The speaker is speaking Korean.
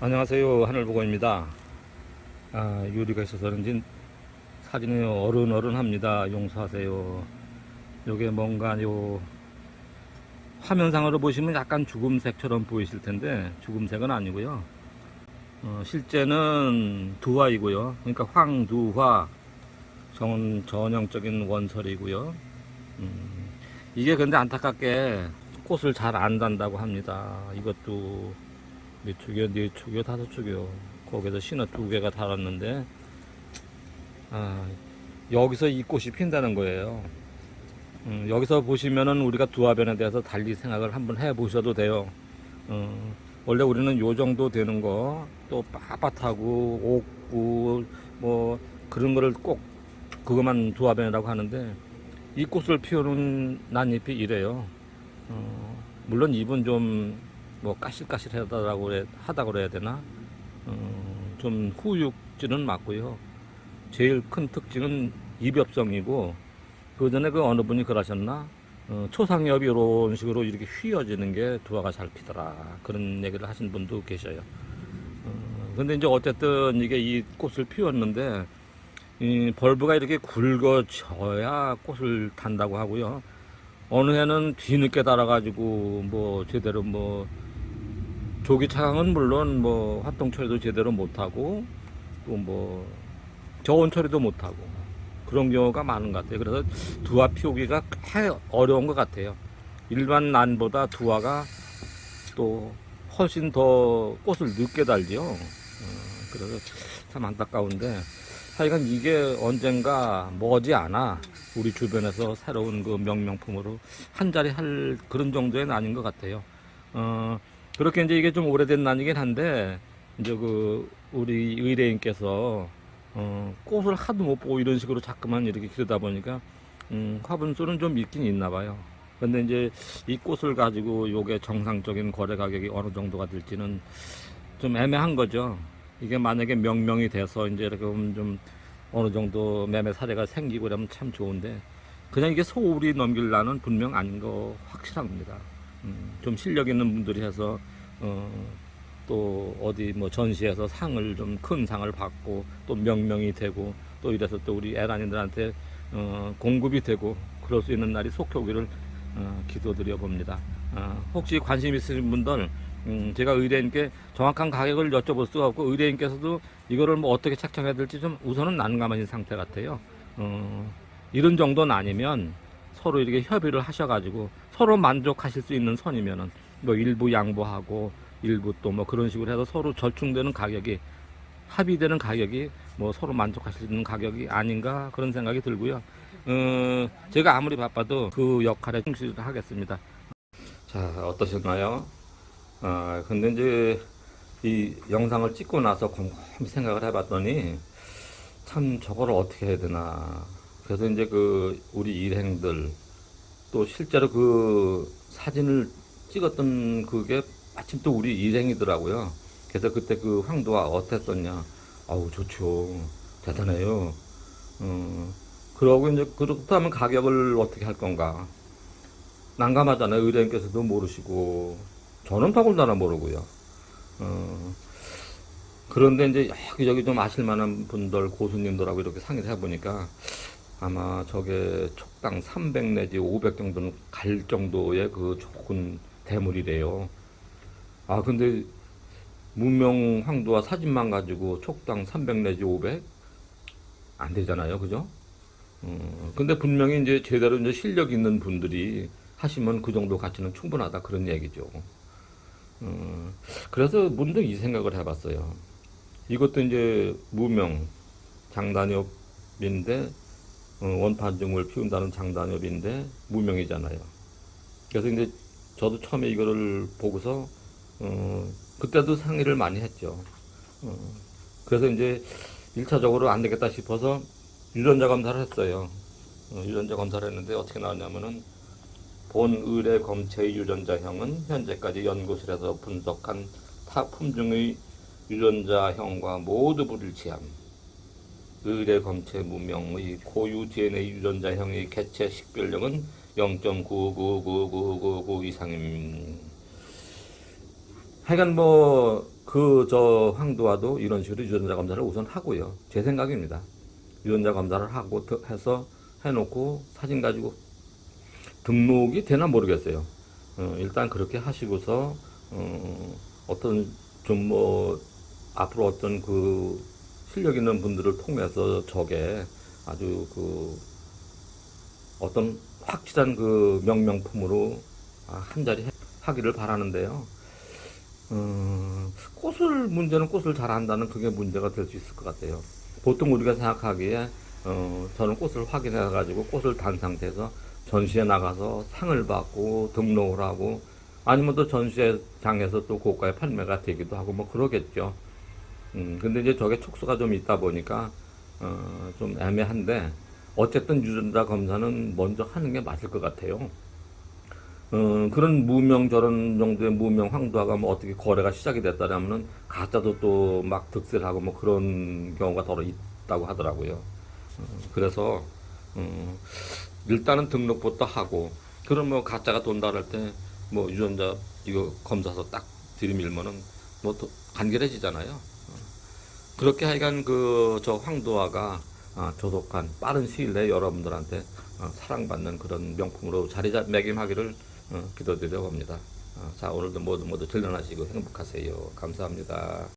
안녕하세요. 하늘보고입니다. 아 유리가 있어서 그런지 사진이 어른어른합니다. 용서하세요. 요게 뭔가 요 화면상으로 보시면 약간 죽음색처럼 보이실 텐데 죽음색은 아니고요. 어, 실제는 두화이고요. 그러니까 황두화 전, 전형적인 원설이고요. 음, 이게 근데 안타깝게 꽃을 잘 안 단다고 합니다. 이것도 몇 축이요? 네 축이요? 다섯 축이요? 거기서 신어 두 개가 달았는데, 아, 여기서 이 꽃이 핀다는 거예요. 음, 여기서 보시면은 우리가 두화변에 대해서 달리 생각을 한번 해 보셔도 돼요. 어, 원래 우리는 요 정도 되는 거, 또 빳빳하고, 옥구, 뭐, 그런 거를 꼭, 그것만 두화변이라고 하는데, 이 꽃을 피우는 난잎이 이래요. 어, 물론 잎은 좀, 뭐 까실까실하다고 그래, 하다 그래야 되나? 어, 좀 후육지는 맞고요. 제일 큰 특징은 입엽성이고 그 전에 그 어느 분이 그러셨나? 어, 초상엽이 이런 식으로 이렇게 휘어지는 게 두화가 잘 피더라. 그런 얘기를 하신 분도 계셔요. 어, 근데 이제 어쨌든 이게 이 꽃을 피웠는데 이 벌브가 이렇게 굵어져야 꽃을 단다고 하고요. 어느 해는 뒤늦게 달아가지고 뭐 제대로 뭐 조기 차강은 물론 뭐 활동 처리도 제대로 못하고 또 뭐 저온 처리도 못하고 그런 경우가 많은 것 같아요. 그래서 두화 피우기가 꽤 어려운 것 같아요. 일반 난보다 두화가 또 훨씬 더 꽃을 늦게 달죠. 어, 그래서 참 안타까운데 하여간 이게 언젠가 머지 않아 우리 주변에서 새로운 그 명명품으로 한 자리 할 그런 정도의 난인 것 같아요. 어, 그렇게 이제 이게 좀 오래된 난이긴 한데 이제 그 우리 의뢰인께서 어, 꽃을 하도 못 보고 이런 식으로 자꾸만 이렇게 기르다 보니까 음, 화분수는 좀 있긴 있나 봐요. 근데 이제 이 꽃을 가지고 요게 정상적인 거래 가격이 어느 정도가 될지는 좀 애매한 거죠. 이게 만약에 명명이 돼서 이제 이렇게 보면 좀 어느 정도 매매 사례가 생기고 그러면 참 좋은데 그냥 이게 소울이 넘길 나는 분명 아닌 거 확실합니다. 음, 좀 실력 있는 분들이 해서 어, 또 어디 뭐 전시에서 상을 좀 큰 상을 받고 또 명명이 되고 또 이래서 또 우리 애란이들한테 어, 공급이 되고 그럴 수 있는 날이 속히 오기를 어, 기도드려 봅니다. 어, 혹시 관심 있으신 분들 음, 제가 의뢰인께 정확한 가격을 여쭤볼 수가 없고 의뢰인께서도 이거를 뭐 어떻게 책정해야 될지 좀 우선은 난감한 상태 같아요. 어, 이런 정도는 아니면 서로 이렇게 협의를 하셔가지고 서로 만족하실 수 있는 선이면은 뭐 일부 양보하고 일부 또 뭐 그런 식으로 해서 서로 절충되는 가격이 합의되는 가격이 뭐 서로 만족하실 수 있는 가격이 아닌가 그런 생각이 들고요. 어, 제가 아무리 바빠도 그 역할에 충실을 하겠습니다. 자 어떠셨나요? 아 근데 이제 이 영상을 찍고 나서 곰곰이 생각을 해봤더니 참 저거를 어떻게 해야 되나. 그래서 이제 그 우리 일행들 또 실제로 그 사진을 찍었던 그게 마침 또 우리 일행이더라고요. 그래서 그때 그 황도가 어땠었냐. 아우 좋죠. 대단해요. 어, 그러고 이제 그렇다면 가격을 어떻게 할 건가. 난감하잖아요. 의뢰인께서도 모르시고 저는 더군다나 모르고요. 어, 그런데 이제 여기저기 좀 아실만한 분들 고수님들하고 이렇게 상의를 해보니까 아마 저게 촉당 300 내지 500 정도는 갈 정도의 그 좋은 대물이래요. 아 근데 무명 황도와 사진만 가지고 촉당 300 내지 500 안 되잖아요, 그죠? 어, 근데 분명히 이제 제대로 이제 실력 있는 분들이 하시면 그 정도 가치는 충분하다 그런 얘기죠. 어, 그래서 문득 이 생각을 해봤어요. 이것도 이제 무명 장단엽인데 어, 원판종을 피운다는 장단엽인데 무명이잖아요. 그래서 이제 저도 처음에 이거를 보고서 어, 그때도 상의를 많이 했죠. 어, 그래서 이제 1차적으로 안 되겠다 싶어서 유전자 검사를 했어요. 어, 유전자 검사를 했는데 어떻게 나왔냐면은 본 의뢰 검체의 유전자형은 현재까지 연구실에서 분석한 타 품종의 유전자형과 모두 불일치함. 의뢰 검체 무명의 고유 DNA 유전자형의 개체 식별력은 0.9999999 이상임. 하여간 뭐 그 저 황도와도 이런 식으로 유전자 검사를 우선 하고요. 제 생각입니다. 유전자 검사를 하고 더- 해서 해놓고 사진 가지고 등록이 되나 모르겠어요. 어, 일단 그렇게 하시고서 어, 어떤 좀 뭐 앞으로 어떤 그 실력 있는 분들을 통해서 저게 아주 그 어떤 확실한 그 명명품으로 아, 한 자리 해- 하기를 바라는데요. 어, 꽃을 문제는 꽃을 잘 한다는 그게 문제가 될 수 있을 것 같아요. 보통 우리가 생각하기에 어, 저는 꽃을 확인해 가지고 꽃을 단 상태에서 전시에 나가서 상을 받고 등록을 하고 아니면 또 전시장에서 또 고가의 판매가 되기도 하고 뭐 그러겠죠. 음, 근데 이제 저게 촉수가 좀 있다 보니까 어, 좀 애매한데 어쨌든 유전자 검사는 먼저 하는 게 맞을 것 같아요. 어, 그런 무명 저런 정도의 무명 황도화가 뭐 어떻게 거래가 시작이 됐다라면은 가짜도 또 막 득세하고 뭐 그런 경우가 더러 있다고 하더라고요. 어, 그래서 어, 일단은 등록부터 하고 그럼 뭐 가짜가 돈다 할때뭐 유전자 이거 검사서 딱 들이밀면은 뭐또 간결해지잖아요. 어. 그렇게 하여간 그 저 황도화가 아, 조속한 빠른 시일 내에 여러분들한테 어, 사랑받는 그런 명품으로 자리매김하기를 어, 기도드려 봅니다. 어, 자 오늘도 모두 모두 전련하시고 행복하세요. 감사합니다.